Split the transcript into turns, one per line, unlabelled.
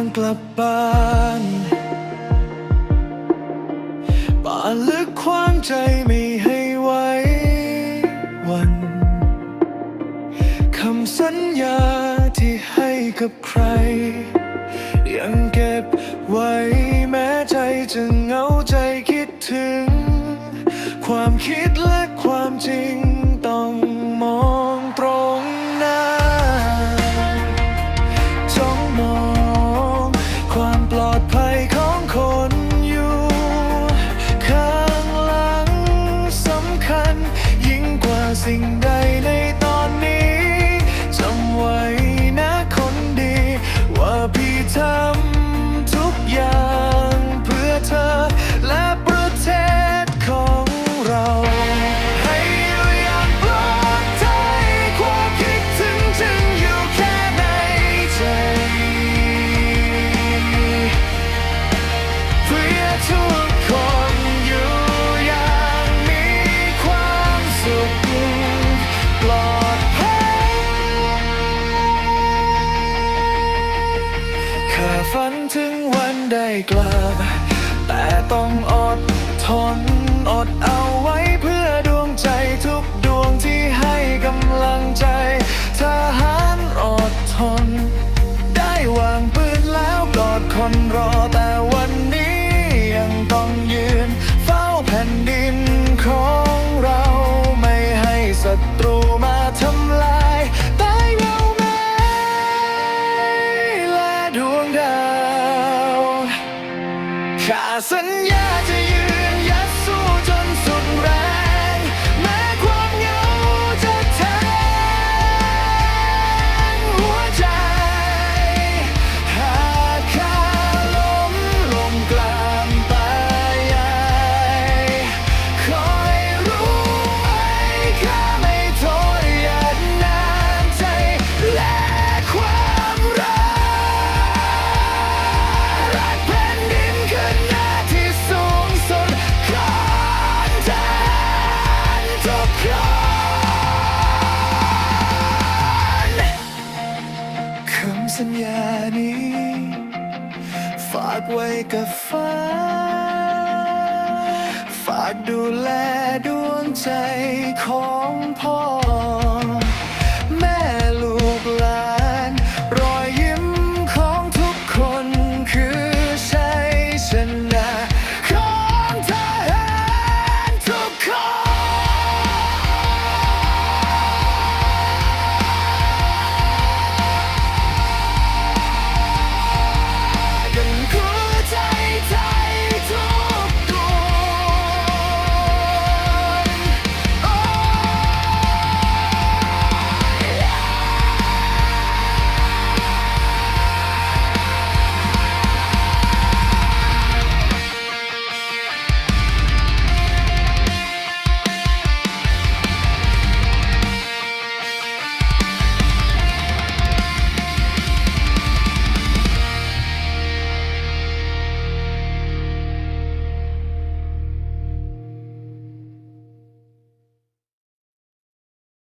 างกลับบ้านป่าลึกความใจไม่ให้ไว้วัน คำสัญญาที่ให้กับใคร ยังเก็บไว้แม้ใจจะเหงาใจคิดถึง ความคิดและความจริง ภัยของคนอยู่ ข้างหลังสำคัญ ยิ่งกว่าสิ่งใดใน กลับ แต่ต้องอดทนอดเอาไว้ 怎样 นี้ ฝากไว้กับฟ้า ฝากดูแลดวงใจของพ่อ